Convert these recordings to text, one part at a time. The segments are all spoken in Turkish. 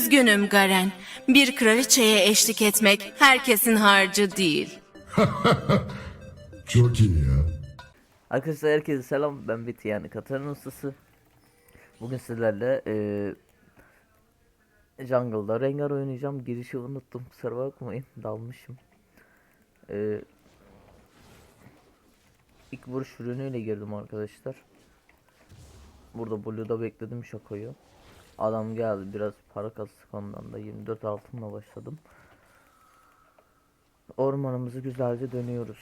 Üzgünüm Garen. Bir kraliçeye eşlik etmek herkesin harcı değil. Çok iyi ya. Arkadaşlar herkese selam. Ben Biti yani Katarın ustası. Bugün sizlerle eee Jungle'da Rengar oynayacağım. Girişi unuttum kusura bakmayın. Dalmışım. Eee İlk vuruş ürünüyle girdim arkadaşlar. Burada Blue'da bekledim şakoyu Adam geldi biraz para kastık ondan da 24 altınla başladım Ormanımızı güzelce dönüyoruz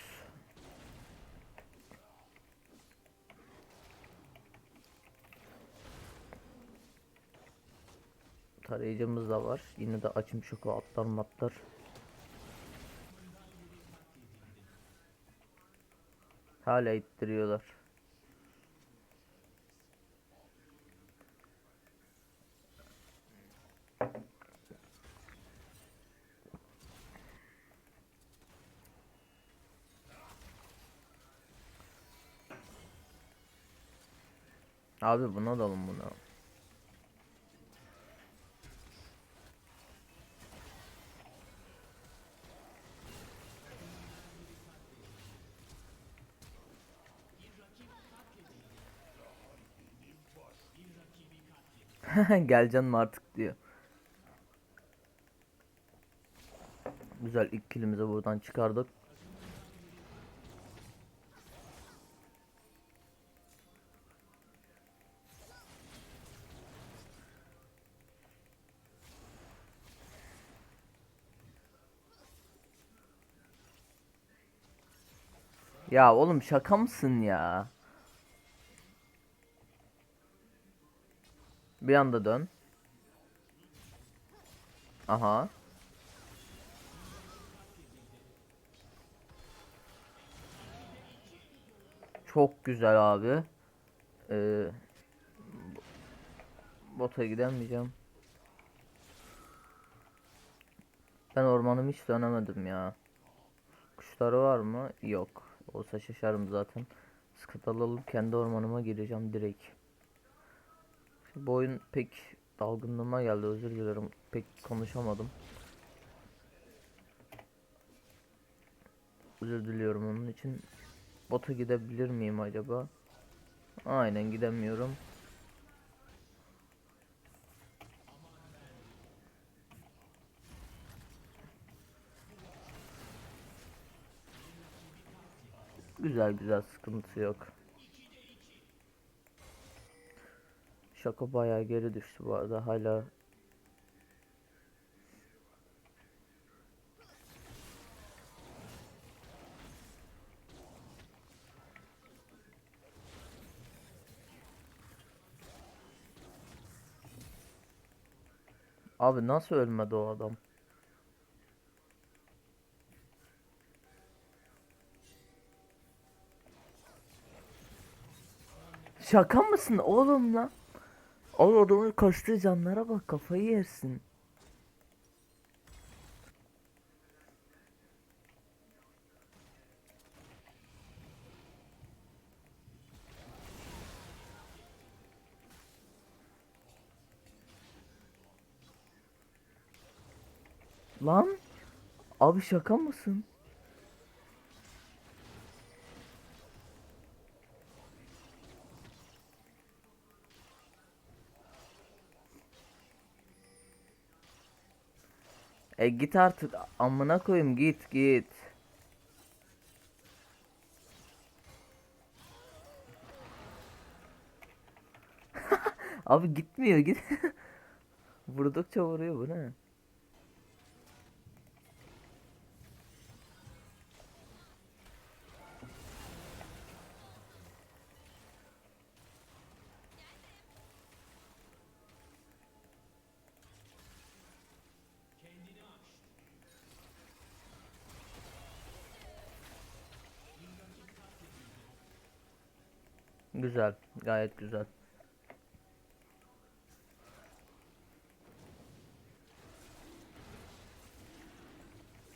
Tarayıcımız da var. Yine de açım şoku atlar matlar. Hala ittiriyorlar. Abi buna dalın buna. Gel canım artık diyor. Güzel ilk kilimizi buradan çıkardık. Ya oğlum şaka mısın ya? Bir anda dön. Aha. Çok güzel abi. Ee, bota gidemeyeceğim. Ben ormanımı hiç dönemedim ya. Kuşları var mı? Yok. Olsa şaşarım zaten. Skatal alıp kendi ormanıma gireceğim direkt. Bu oyun pek dalgınlığıma geldi özür dilerim. Pek konuşamadım. Özür diliyorum onun için. Bota gidebilir miyim acaba? Aynen gidemiyorum. Güzel güzel sıkıntı yok. Şaka bayağı geri düştü bu arada hala Abi nasıl ölmedi o adam? Şaka mısın oğlum lan? O adamın kaçtığı canlara bak kafayı yersin. Lan abi şaka mısın? E git artık amına koyayım git git. Abi gitmiyor git. Vurdukça vuruyor bu ne? Güzel, gayet güzel.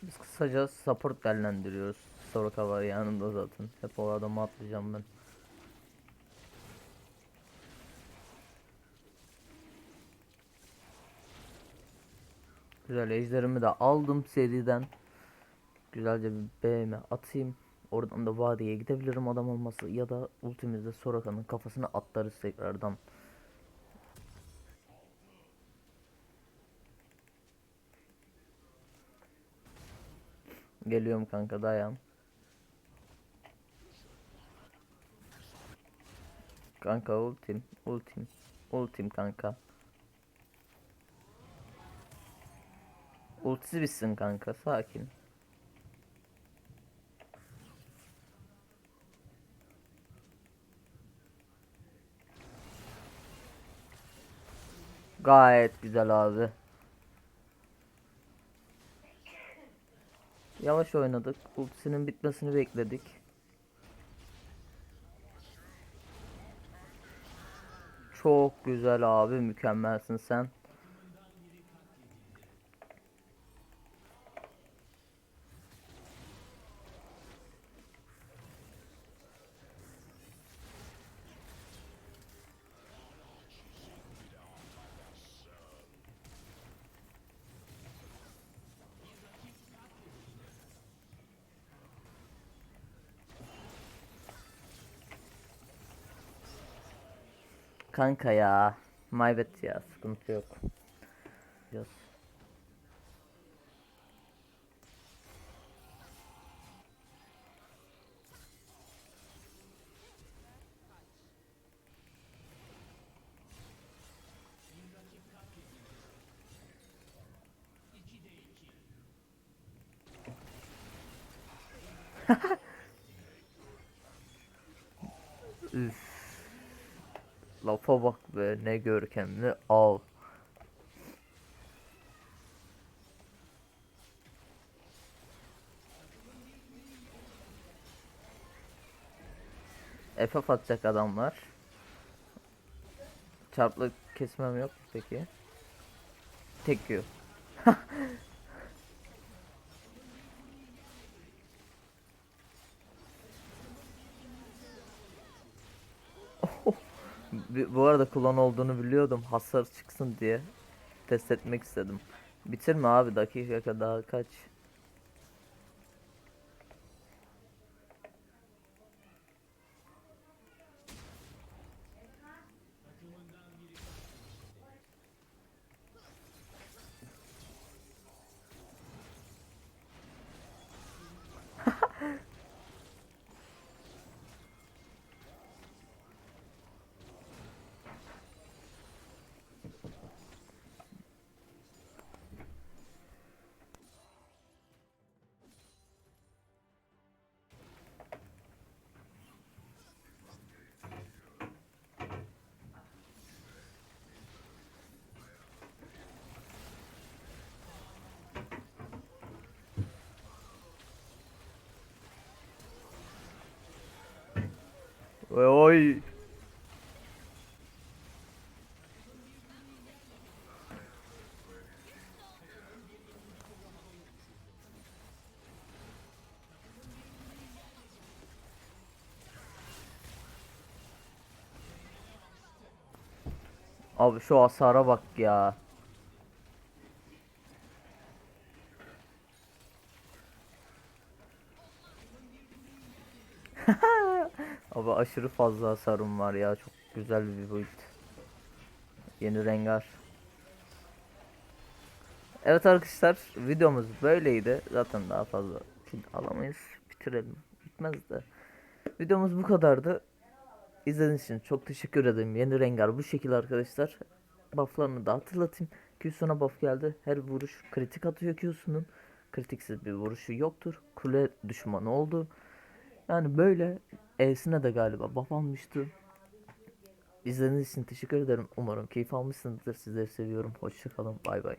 Biz kısaca support değerlendiriyoruz. Soraka var yanında zaten. Hep o adamı atlayacağım ben. Güzel ejderimi de aldım seriden. Güzelce bir BM atayım. Oradan da vadiye gidebilirim adam olması ya da ultimizde Soraka'nın kafasına atlarız tekrardan. Geliyorum kanka dayan. Kanka ultim, ultim, ultim kanka. Ultisi bitsin kanka, sakin. Gayet güzel abi. Yavaş oynadık. Ultisinin bitmesini bekledik. Çok güzel abi, mükemmelsin sen. Kanka ya. Maybet ya. Sıkıntı yok. Yaz. Üf. Lafa bak be ne görkemli av. FF atacak adamlar. Çarplı kesmem yok peki. Tek Q. Bu arada kullan olduğunu biliyordum. Hasar çıksın diye test etmek istedim. Bitirme abi dakika kadar kaç. Oy. Abi şu hasara bak ya. Abi aşırı fazla hasarım var ya. Çok güzel bir build. Yeni rengar. Evet arkadaşlar videomuz böyleydi. Zaten daha fazla kill alamayız. Bitirelim. Bitmez de. Videomuz bu kadardı. İzlediğiniz için çok teşekkür ederim. Yeni rengar bu şekilde arkadaşlar. Bufflarını da hatırlatayım. Q'suna buff geldi. Her vuruş kritik atıyor Q'sunun. Kritiksiz bir vuruşu yoktur. Kule düşmanı oldu. Yani böyle E'sine de galiba buff almıştı. İzlediğiniz için teşekkür ederim. Umarım keyif almışsınızdır. Sizleri seviyorum. Hoşçakalın. Bay bay.